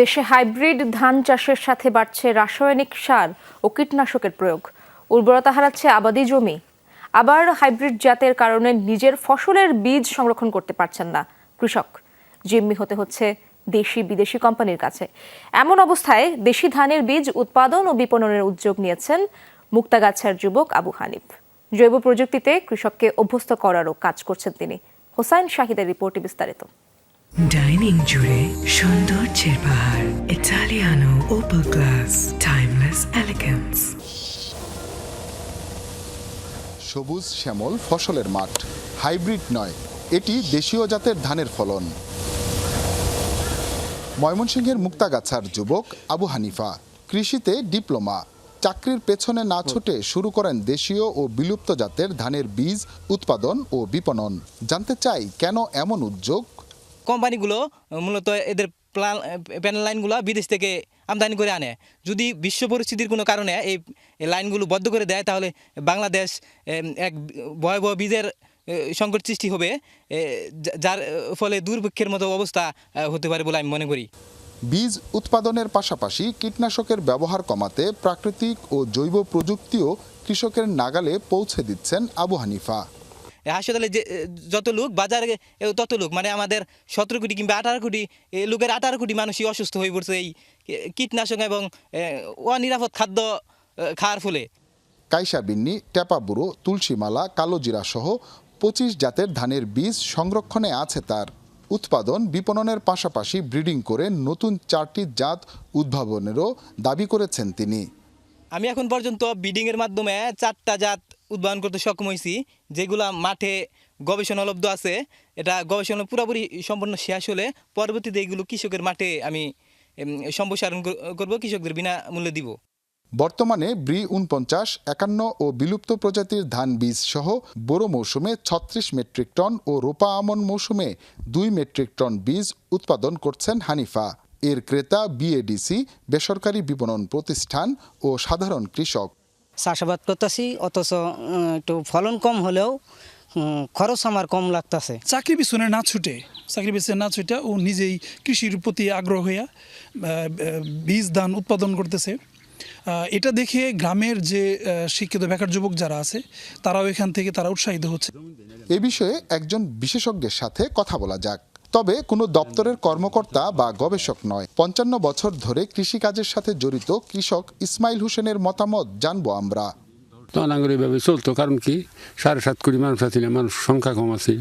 দেশে হাইব্রিড ধান চাষের সাথে বাড়ছে রাসায়নিক সার ও কীটনাশকের প্রয়োগ। উর্বরতা হারাচ্ছে আবাদি জমি। আবার হাইব্রিড জাতের কারণে নিজের ফসলের বীজ সংরক্ষণ করতে পারছেন না কৃষক। জিম্মি হতে হচ্ছে দেশি বিদেশি কোম্পানির কাছে। এমন অবস্থায় দেশি ধানের বীজ উৎপাদন ও বিপণনের উদ্যোগ নিয়েছেন মুক্তাগাছার যুবক আবু হানিফ। জৈব প্রযুক্তিতে কৃষককে অভ্যস্ত করারও কাজ করছেন তিনি। হোসাইন শাহিদের রিপোর্টে বিস্তারিত। ডাইনিং জুড়ে সৌন্দর্যের পাহাড় Italiano opal glass timeless elegance সবুজ শ্যামল ফসলের মাঠ, হাইব্রিড নয়, এটি দেশীয় জাতের ধানের ফলন। ময়মনসিংহের মুক্তাগাছার যুবক আবু হানিফা কৃষিতে ডিপ্লোমা, চাকরির পেছনে না ছুটে শুরু করেন দেশীয় ও বিলুপ্ত জাতের ধানের বীজ উৎপাদন ও বিপণন। জানতে চাই কেন এমন উদ্যোগ? কোম্পানিগুলো মূলত এদের প্লান প্যানেল লাইনগুলো বিদেশ থেকে আমদানি করে আনে। যদি বিশ্ব পরিস্থিতির কোনো কারণে এই লাইনগুলো বদ্ধ করে দেয়, তাহলে বাংলাদেশ এক ভয়াবহ বীজের সংকট সৃষ্টি হবে যার ফলে দুর্ভিক্ষের মতো অবস্থা হতে পারে বলে আমি মনে করি। বীজ উৎপাদনের পাশাপাশি কীটনাশকের ব্যবহার কমাতে প্রাকৃতিক ও জৈব প্রযুক্তিও কৃষকের নাগালে পৌঁছে দিচ্ছেন আবু হানিফা। হাসপাতালে যে যত লোক বাজারে তত লোক। মানে আমাদের সতেরো কোটি কিংবা আঠারো কোটি লোকের আঠারো কোটি মানুষই অসুস্থ হয়ে পড়ছে এই কীটনাশক এবং অনিরাপদ খাদ্য খাওয়ার ফলে। কাইসা বিন্নি টেপাবুড়ো তুলসীমালা কালোজিরা সহ পঁচিশ জাতের ধানের বীজ সংরক্ষণে আছে তার। উৎপাদন বিপণনের পাশাপাশি ব্রিডিং করে নতুন চারটি জাত উদ্ভাবনেরও দাবি করেছেন তিনি। আমি এখন পর্যন্ত ব্রিডিংয়ের মাধ্যমে চারটা জাত উদ্ভাবন করতে সক্ষম হয়েছি যেগুলা মাঠে গবেষণালব্ধ আছে, এটা গবেষণা পুরোপুরি সম্পূর্ণ শেষ হলে পরবর্তীতে এগুলো কৃষকের মাঠে আমি সম্প্রসারণ কর- করব, কৃষকদের বিনামূল্যে দিব। বর্তমানে ব্রি উনপঞ্চাশ একান্ন ও বিলুপ্ত প্রজাতির ধান বীজ সহ বোরো মৌসুমে ছত্রিশ মেট্রিক টন ও রোপা আমন মৌসুমে দুই মেট্রিক টন বীজ উৎপাদন করছেন হানিফা। এর ক্রেতা বিএডিসি, বেসরকারি বিপণন প্রতিষ্ঠান ও সাধারণ কৃষক। চাষাবাদ করতেছি অথচ একটু ফলন কম হলেও খরচ আমার কম লাগতেছে। চাকরি পিছনে না ছুটে চাকরি পিছনে না ছুটে ও নিজেই কৃষির প্রতি আগ্রহ হইয়া বীজ ধান উৎপাদন করতেছে। এটা দেখে গ্রামের যে শিক্ষিত বেকার যুবক যারা আছে তারাও এখান থেকে তারা উৎসাহিত হচ্ছে। এ বিষয়ে একজন বিশেষজ্ঞের সাথে কথা বলা যাক। তবে কোনো দপ্তরের কর্মকর্তা বা গবেষক নয়। পঞ্চান্ন বছর ধরে কৃষিকাজের সাথে জড়িত কৃষক ইসমাইল হোসেনের মতামত জানব আমরা। আঙ্গুর এইভাবে চলতো, কারণ কি? সাড়ে সাত কোটি মানুষ আছে মানুষ সংখ্যা কম আছে,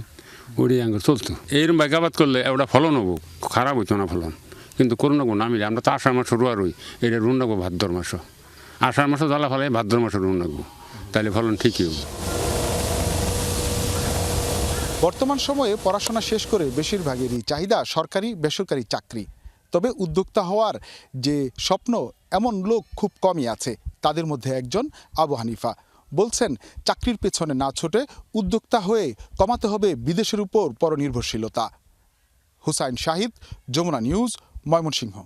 ওরই আঙ্গুর চলতো। এইরকম বাগাবাদ করলে ওটা ফলন হব, খারাপ হইতো না ফলন। কিন্তু করোনা কোনো নামিলে আমরা তো আষাঢ় মাসে রোয়া রই, এটা রুন রাখব ভাদ্র মাস। আষাঢ় মাসে জ্বালা ফলে ভাদ্র মাসে রুন রাখব, তাহলে ফলন ঠিকই হবে। বর্তমান সময়ে পড়াশোনা শেষ করে বেশিরভাগেরই চাহিদা সরকারি, বেসরকারি চাকরি। তবে উদ্যোক্তা হওয়ার যে স্বপ্ন, এমন লোক খুব কমই আছে। তাদের মধ্যে একজন আবু হানিফা। বলছেন, চাকরির পেছনে না ছোটে উদ্যোক্তা হয়ে কমাতে হবে বিদেশের উপর পরনির্ভরশীলতা। হুসাইন শাহিদ, যমুনা নিউজ, ময়মনসিংহ।